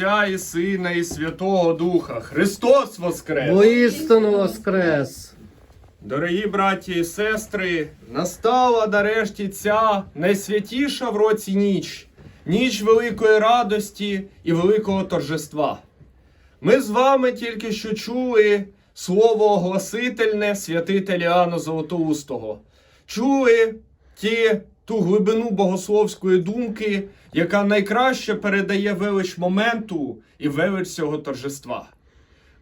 Отця і Сина, і Святого Духа. Христос Воскрес! Воістину воскрес! Дорогі браті і сестри, настала нарешті ця найсвятіша в році ніч, ніч великої радості і великого торжества. Ми з вами тільки що чули слово огласительне святителя Іоанна Золотоустого. Чули ті, ту глибину богословської думки, яка найкраще передає велич моменту і велич цього торжества.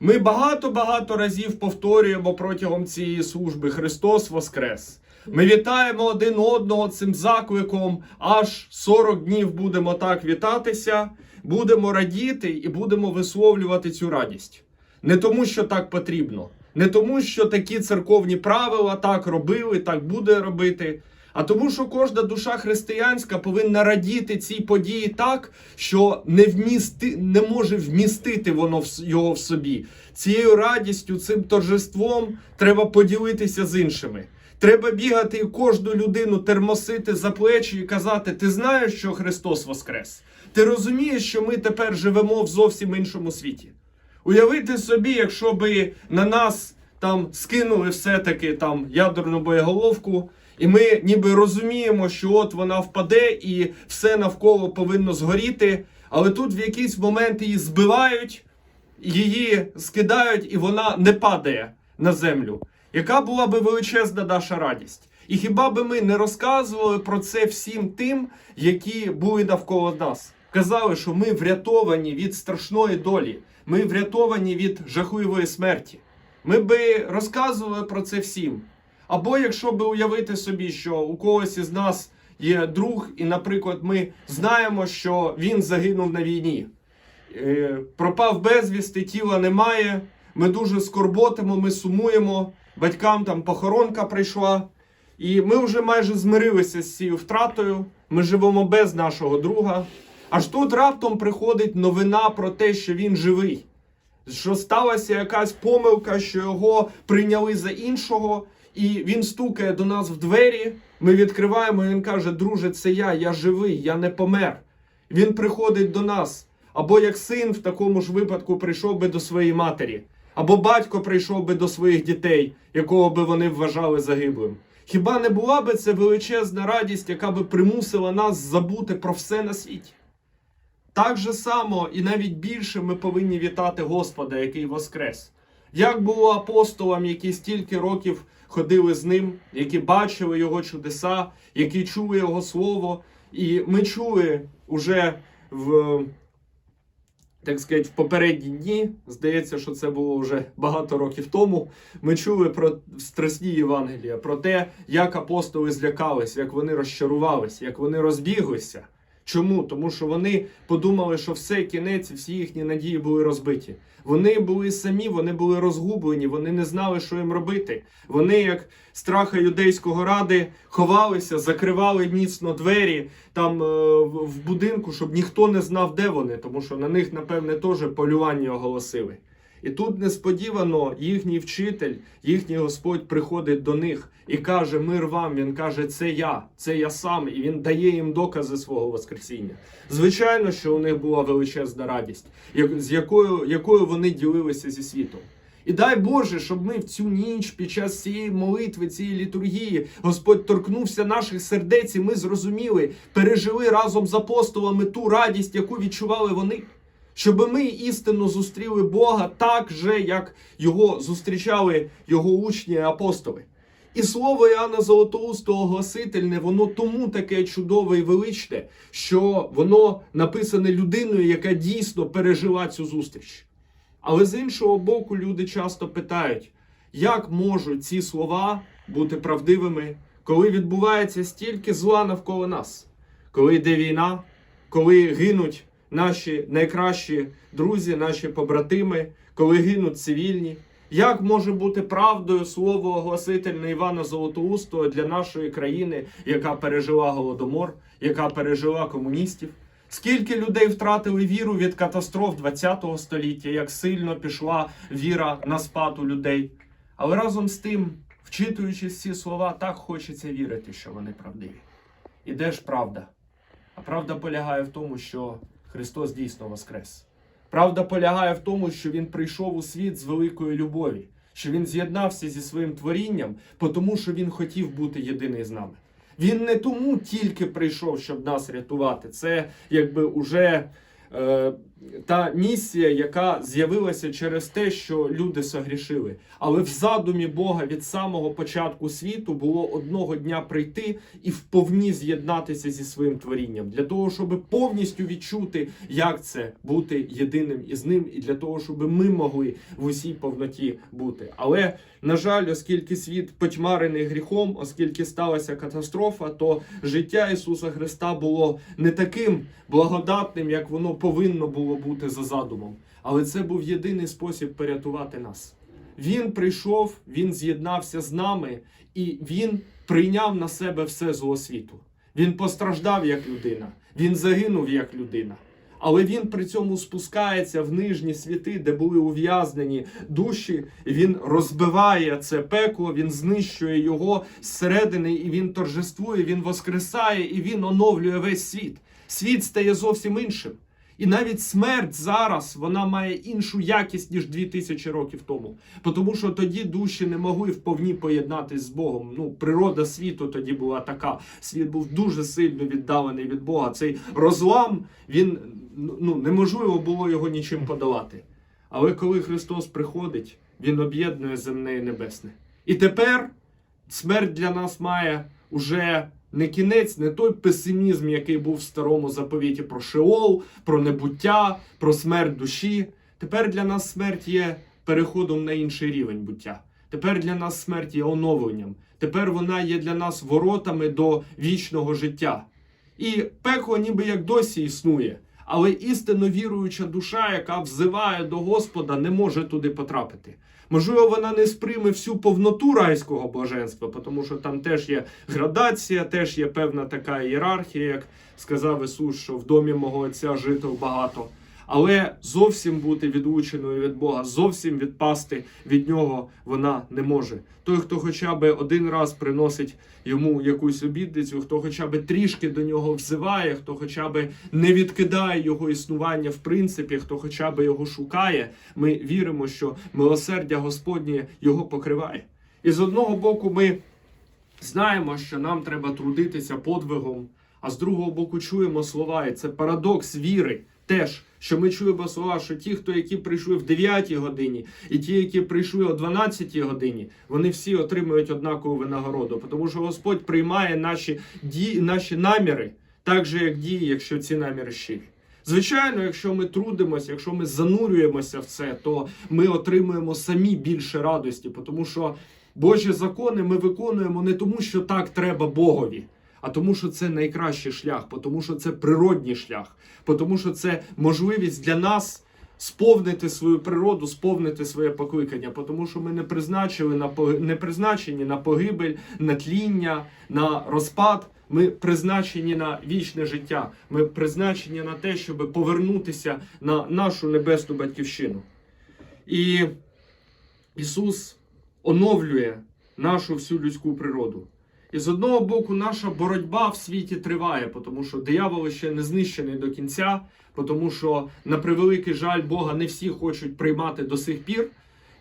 Ми багато-багато разів повторюємо протягом цієї служби Христос Воскрес. Ми вітаємо один одного цим закликом. Аж 40 днів будемо так вітатися, будемо радіти і будемо висловлювати цю радість. Не тому, що так потрібно, не тому, що такі церковні правила так робили, так буде робити. А тому, що кожна душа християнська повинна радіти цій події так, що не вмісти, не може вмістити воно його в собі. Цією радістю, цим торжеством треба поділитися з іншими. Треба бігати і кожну людину термосити за плечі і казати: Ти знаєш, що Христос Воскрес? Ти розумієш, що ми тепер живемо в зовсім іншому світі. Уявити собі, якщо би на нас там скинули все-таки там ядерну боєголовку, і ми ніби розуміємо, що от вона впаде і все навколо повинно згоріти, але тут в якийсь момент її збивають, її скидають, і вона не падає на землю. Яка була би величезна наша радість? І хіба би ми не розказували про це всім тим, які були навколо нас? Казали, що ми врятовані від страшної долі, ми врятовані від жахливої смерті. Ми би розказували про це всім. Або якщо би уявити собі, що у когось із нас є друг, і, наприклад, ми знаємо, що він загинув на війні, Е, пропав безвісти, тіла немає. Ми дуже скорботимо, ми сумуємо. Батькам там похоронка прийшла. І ми вже майже змирилися з цією втратою. Ми живемо без нашого друга. Аж тут раптом приходить новина про те, що він живий. Що сталася якась помилка, що його прийняли за іншого, і він стукає до нас в двері. Ми відкриваємо, і він каже: Друже, це я, я живий, я не помер. Він приходить до нас. Або як син в такому ж випадку прийшов би до своєї матері, або батько прийшов би до своїх дітей, якого би вони вважали загиблим. Хіба не була би це величезна радість, яка би примусила нас забути про все на світі? Так же само і навіть більше ми повинні вітати Господа, який воскрес. Як було апостолам, які стільки років ходили з ним, які бачили його чудеса, які чули його слово, і ми чули уже в так сказати, в попередні дні, здається, що це було вже багато років тому. Ми чули про страсні Євангелія, про те, як апостоли злякались, як вони розчарувались, як вони розбіглися. Чому? Тому що вони подумали, що все кінець, всі їхні надії були розбиті. Вони були самі, вони були розгублені, вони не знали, що їм робити. Вони, як страха юдейського ради, ховалися, закривали міцно двері там е, в в будинку, щоб ніхто не знав, де вони, тому що на них, напевне, теж полювання оголосили. І тут несподівано їхній вчитель, їхній Господь приходить до них і каже: Мир вам. Він каже, це я, це я сам, і він дає їм докази свого Воскресіння. Звичайно, що у них була величезна радість, з якою, якою вони ділилися зі світом. І дай Боже, щоб ми в цю ніч під час цієї молитви, цієї літургії, Господь торкнувся наших сердець, і ми зрозуміли, пережили разом з апостолами ту радість, яку відчували вони. Щоб ми істинно зустріли Бога так же, як його зустрічали його учні і апостоли. І слово Іоанна Золотоустого Гласительне, воно тому таке чудове і величне, що воно написане людиною, яка дійсно пережила цю зустріч. Але з іншого боку, люди часто питають, як можуть ці слова бути правдивими, коли відбувається стільки зла навколо нас, коли йде війна, коли гинуть наші найкращі друзі, наші побратими, коли гинуть цивільні. Як може бути правдою слово огласительне Івана Золотоустого для нашої країни, яка пережила голодомор, яка пережила комуністів? Скільки людей втратили віру від катастроф ХХ століття, як сильно пішла віра на спад у людей? Але разом з тим, вчитуючи ці слова, так хочеться вірити, що вони правдиві. І де ж правда? А правда полягає в тому, що Христос дійсно воскрес. Правда полягає в тому, що він прийшов у світ з великої любові, що він з'єднався зі своїм творінням, тому що він хотів бути єдиний з нами. Він не тому тільки прийшов, щоб нас рятувати. Це якби уже е, та місія, яка з'явилася через те, що люди согрішили. Але в задумі Бога від самого початку світу було одного дня прийти і вповні з'єднатися зі своїм творінням для того, щоб повністю відчути, як це бути єдиним із ним, і для того, щоб ми могли в усій повноті бути. Але на жаль, оскільки світ потьмарений гріхом, оскільки сталася катастрофа, то життя Ісуса Христа було не таким благодатним, як воно повинно було бути за задумом. Але це був єдиний спосіб порятувати нас. Він прийшов, він з'єднався з нами, і він прийняв на себе все зло світу. Він постраждав як людина, він загинув як людина. Але він при цьому спускається в нижні світи, де були ув'язнені душі. Він розбиває це пекло, він знищує його зсередини, і він торжествує, він воскресає, і він оновлює весь світ. Світ стає зовсім іншим. І навіть смерть зараз вона має іншу якість ніж 2000 років тому. Тому що тоді душі не могли вповні поєднатись з Богом. Ну, природа світу тоді була така. Світ був дуже сильно віддалений від Бога. Цей розлам він ну неможливо було його нічим подолати. Але коли Христос приходить, Він об'єднує земне і небесне. І тепер смерть для нас має уже не кінець, не той песимізм, який був в старому заповіті про Шеол, про небуття, про смерть душі. Тепер для нас смерть є переходом на інший рівень буття. Тепер для нас смерть є оновленням. Тепер вона є для нас воротами до вічного життя. І пекло ніби як досі існує. Але істинно віруюча душа, яка взиває до Господа, не може туди потрапити. Можливо, вона не сприйме всю повноту райського блаженства, тому що там теж є градація, теж є певна така ієрархія, як сказав Ісус, що в домі мого Отця житов багато. Але зовсім бути відлученою від Бога, зовсім відпасти від нього вона не може. Той, хто хоча б один раз приносить йому якусь обідницю, хто хоча б трішки до нього взиває, хто хоча б не відкидає його існування в принципі, хто хоча б його шукає, ми віримо, що милосердя Господнє його покриває. І з одного боку, ми знаємо, що нам треба трудитися подвигом, а з другого боку, чуємо слова, і це парадокс віри. Теж, що ми чуємо слова, що ті, хто які прийшли в 9 годині, і ті, які прийшли о 12 годині, вони всі отримують однакову винагороду, тому що Господь приймає наші дії, наші наміри, так же як дії, якщо ці наміри щирі. Звичайно, якщо ми трудимося, якщо ми занурюємося в це, то ми отримуємо самі більше радості, тому що Божі закони ми виконуємо не тому, що так треба Богові а тому, що це найкращий шлях, тому що це природній шлях, тому що це можливість для нас сповнити свою природу, сповнити своє покликання, тому що ми не призначили на не призначені на погибель, на тління, на розпад. Ми призначені на вічне життя. Ми призначені на те, щоб повернутися на нашу небесну батьківщину. І Ісус оновлює нашу всю людську природу. І з одного боку, наша боротьба в світі триває, тому що диявол ще не знищений до кінця, тому що, на превеликий жаль, Бога не всі хочуть приймати до сих пір.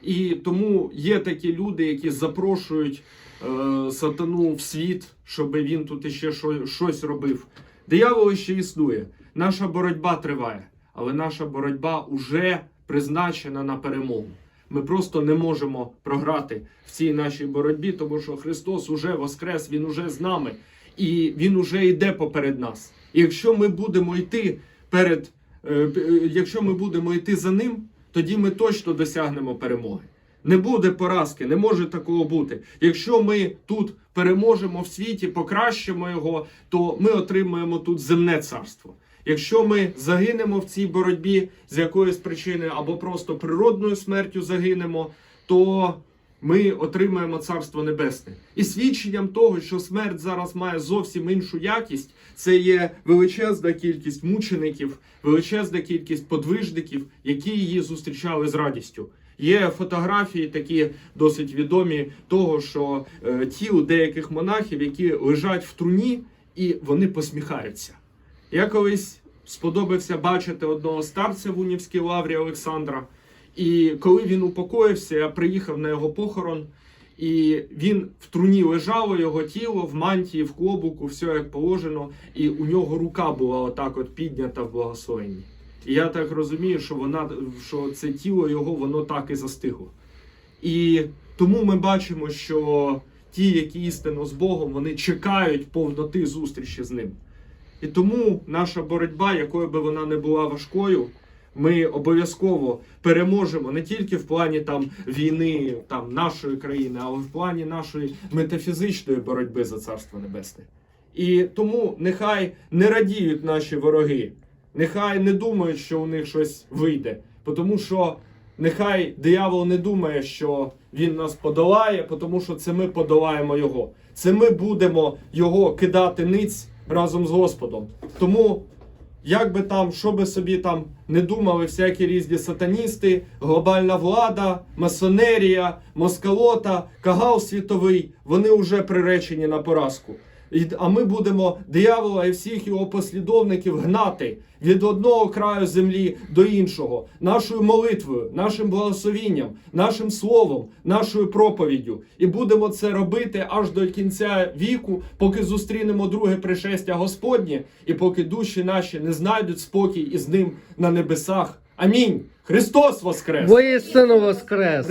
І тому є такі люди, які запрошують е, сатану в світ, щоб він тут іще щось робив. Диявол ще існує. Наша боротьба триває, але наша боротьба вже призначена на перемогу. Ми просто не можемо програти в цій нашій боротьбі, тому що Христос уже воскрес, Він уже з нами, і Він уже йде поперед нас. І якщо ми будемо йти перед, е, е, якщо ми будемо йти за ним, тоді ми точно досягнемо перемоги. Не буде поразки, не може такого бути. Якщо ми тут переможемо в світі, покращимо його, то ми отримаємо тут земне царство. Якщо ми загинемо в цій боротьбі з якоїсь причини або просто природною смертю загинемо, то ми отримаємо царство небесне. І свідченням того, що смерть зараз має зовсім іншу якість, це є величезна кількість мучеників, величезна кількість подвижників, які її зустрічали з радістю. Є фотографії, такі досить відомі, того, що е, тіл деяких монахів, які лежать в труні, і вони посміхаються. Я колись сподобався бачити одного старця в Унівській лаврі Олександра. І коли він упокоївся, я приїхав на його похорон, і він в труні лежало його тіло в мантії, в клобуку, все як положено, і у нього рука була отак от піднята в благословенні. І я так розумію, що вона що це тіло його воно так і застигло. І тому ми бачимо, що ті, які істинно з Богом, вони чекають повноти зустрічі з ним. І тому наша боротьба, якою би вона не була важкою, ми обов'язково переможемо не тільки в плані там війни там нашої країни, але в плані нашої метафізичної боротьби за царство небесне. І тому нехай не радіють наші вороги, нехай не думають, що у них щось вийде, тому що нехай диявол не думає, що він нас подолає, тому що це ми подолаємо його. Це ми будемо його кидати ниць разом з Господом. Тому як би там, що би собі там не думали всякі різні сатаністи, глобальна влада, масонерія, москалота, кагал світовий, вони вже приречені на поразку. А ми будемо диявола і всіх його послідовників гнати від одного краю землі до іншого, нашою молитвою, нашим благословінням, нашим словом, нашою проповіддю. І будемо це робити аж до кінця віку, поки зустрінемо друге пришестя Господнє, і поки душі наші не знайдуть спокій із ним на небесах. Амінь. Христос Воскрес! Воістину воскрес!